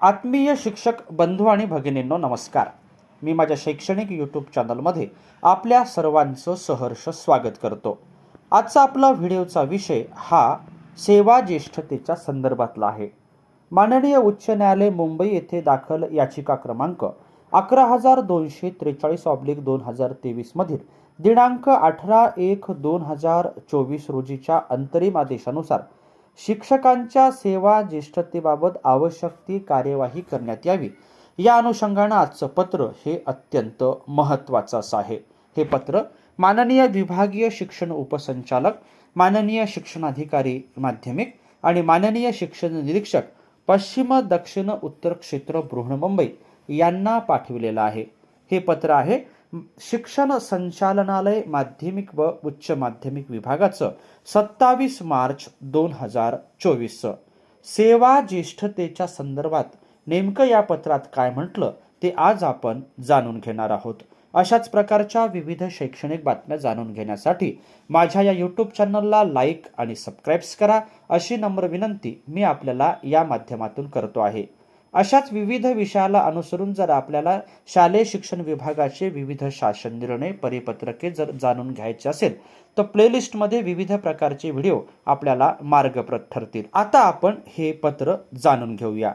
आत्मीय शिक्षक बंधू आणि भगिनींनो नमस्कार. मी माझ्या शैक्षणिक यूट्यूब चॅनलमध्ये आपल्या सर्वांचं सहर्ष स्वागत करतो. आजचा आपला व्हिडिओचा विषय हा सेवा ज्येष्ठतेच्या संदर्भातला आहे. माननीय उच्च न्यायालय मुंबई येथे दाखल याचिका क्रमांक अकरा हजार दोनशे त्रेचाळीस ऑब्लिक दोन हजार तेवीसमधील दिनांक अठरा एक दोन हजार चोवीस रोजीच्या अंतरिम आदेशानुसार शिक्षकांच्या सेवा ज्येष्ठतेबाबत आवश्यक ती कार्यवाही करण्यात यावी. या अनुषंगानं आजचं पत्र हे अत्यंत महत्त्वाचं असं आहे. हे पत्र माननीय विभागीय शिक्षण उपसंचालक माननीय शिक्षणाधिकारी माध्यमिक आणि माननीय शिक्षण निरीक्षक पश्चिम दक्षिण उत्तर क्षेत्र बृहन्मुंबई यांना पाठविलेलं आहे. हे पत्र आहे शिक्षण संचालनालय माध्यमिक व उच्च माध्यमिक विभागाचं सत्तावीस मार्च दोन हजार चोवीसचं सेवा ज्येष्ठतेच्या संदर्भात नेमकं या पत्रात काय म्हटलं ते आज आपण जाणून घेणार आहोत. अशाच प्रकारच्या विविध शैक्षणिक बातम्या जाणून घेण्यासाठी माझ्या या यूट्यूब चॅनलला लाईक आणि सबस्क्राईब्स करा. अशी नम्र विनंती मी आपल्याला या माध्यमातून करतो आहे. अशाच विविध विषयाला अनुसरून जर आपल्याला शालेय शिक्षण विभागाचे विविध शासन निर्णय परिपत्रके जर जाणून घ्यायचे असेल तर प्लेलिस्टमध्ये विविध प्रकारचे व्हिडिओ आपल्याला मार्गप्रद ठरतील. आता आपण हे पत्र जाणून घेऊया.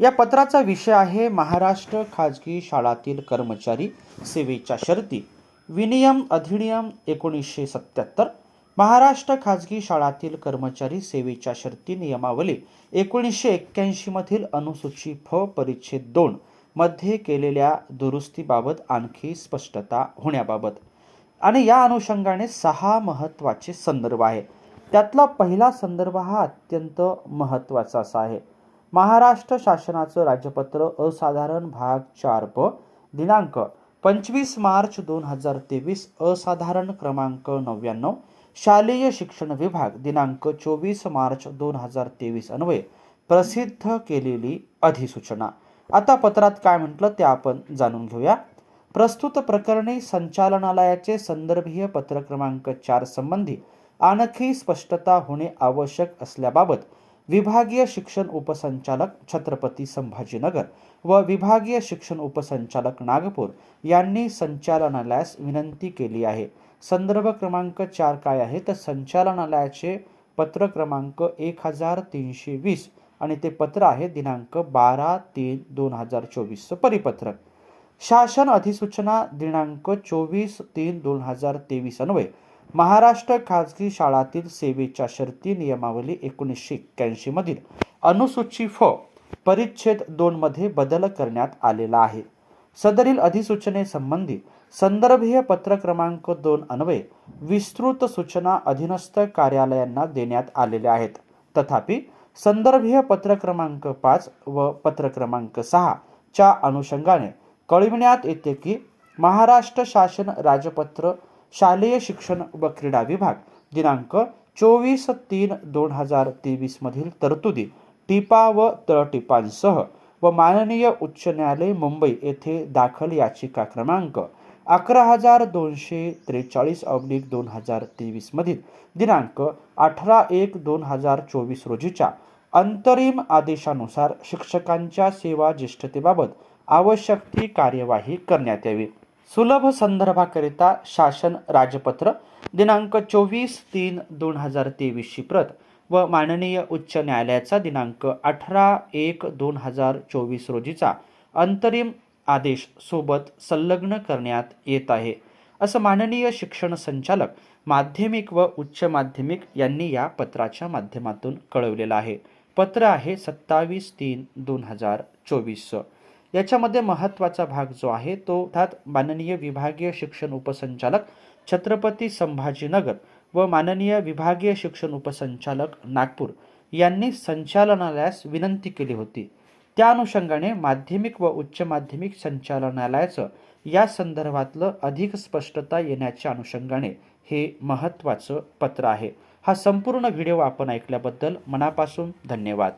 या पत्राचा विषय आहे महाराष्ट्र खाजगी शाळातील कर्मचारी सेवेच्या शर्ती. विनियम अधिनियम एकोणीसशे सत्याहत्तर महाराष्ट्र खाजगी शाळातील कर्मचारी सेवेच्या शर्ती नियमावली. एकोणीसशे एक्क्याऐंशीमधील अनुसूची फ परिच्छेद दोन मध्ये केलेल्या दुरुस्तीबाबत आणखी स्पष्टता होण्याबाबत. आणि या अनुषंगाने सहा महत्त्वाचे संदर्भ आहे. त्यातला पहिला संदर्भ हा अत्यंत महत्त्वाचा असा आहे. महाराष्ट्र शासनाचं राजपत्र असाधारण भाग चार प दिनांक पंचवीस मार्च दोन हजार तेवीस असाधारण क्रमांक नव्याण्णव शालेय शिक्षण विभाग दिनांक चोवीस मार्च दोन हजार तेवीस अन्वये प्रसिद्ध केलेली अधिसूचना. आता पत्रात काय म्हटलं ते आपण जाणून घेऊया. प्रस्तुत प्रकरणी संचालनालयाचे संदर्भीय पत्र क्रमांक चार संबंधी आणखी स्पष्टता होणे आवश्यक असल्याबाबत विभागीय शिक्षण उपसंचालक छत्रपती संभाजीनगर व विभागीय शिक्षण उपसंचालक नागपूर यांनी संचालनालयास विनंती केली आहे. संदर्भ क्रमांक चार काय आहे? तर संचालनालयाचे पत्र क्रमांक एक हजार तीनशे वीस आणि ते पत्र आहे दिनांक बारा तीन दोन हजार चोवीसचं परिपत्रक. शासन अधिसूचना दिनांक चोवीस तीन दोन हजार तेवीस अन्वये महाराष्ट्र खाजगी शाळातील सेवेच्या शर्ती नियमावली एकोणीसशे एक्क्याऐंशी मधील अनुसूची फ परिच्छेद दोन मध्ये बदल करण्यात आलेला आहे. सदरील अधिसूचनेसंबंधी संदर्भीय पत्र क्रमांक दोन अन्वये विस्तृत सूचना अधीनस्थ कार्यालयांना देण्यात आलेल्या आहेत. तथापि संदर्भीय पत्र क्रमांक पाच व पत्र क्रमांक सहा च्या अनुषंगाने कळविण्यात येते की महाराष्ट्र शासन राजपत्र शालेय शिक्षण व क्रीडा विभाग दिनांक चोवीस तीन दोन हजार तेवीसमधील तरतुदी टिपा व तळटिपांसह व माननीय उच्च न्यायालय मुंबई येथे दाखल याचिका क्रमांक अकरा हजार दोनशे त्रेचाळीस अब्लिक दोन हजार तेवीसमधील दिनांक अठरा एक दोन हजार चोवीस रोजीच्या अंतरिम आदेशानुसार शिक्षकांच्या सेवा ज्येष्ठतेबाबत आवश्यक ती कार्यवाही करण्यात यावी. सुलभ संदर्भाकरिता शासन राजपत्र दिनांक चोवीस तीन दोन हजार तेवीसची प्रत व माननीय उच्च न्यायालयाचा दिनांक अठरा एक दोन हजार चोवीस रोजीचा अंतरिम आदेश सोबत संलग्न करण्यात येत आहे. असं माननीय शिक्षण संचालक माध्यमिक व उच्च माध्यमिक यांनी या पत्राच्या माध्यमातून कळवलेलं आहे. पत्र आहे सत्तावीस तीन दोन हजार चोवीसचं याच्यामध्ये महत्त्वाचा भाग जो आहे तो अर्थात माननीय विभागीय शिक्षण उपसंचालक छत्रपती संभाजीनगर व माननीय विभागीय शिक्षण उपसंचालक नागपूर यांनी संचालनालयास विनंती केली होती. त्या अनुषंगाने माध्यमिक व उच्च माध्यमिक संचालनालयाचं या संदर्भातलं अधिक स्पष्टता येण्याच्या अनुषंगाने हे महत्त्वाचं पत्र आहे. हा संपूर्ण व्हिडिओ आपण ऐकल्याबद्दल मनापासून धन्यवाद.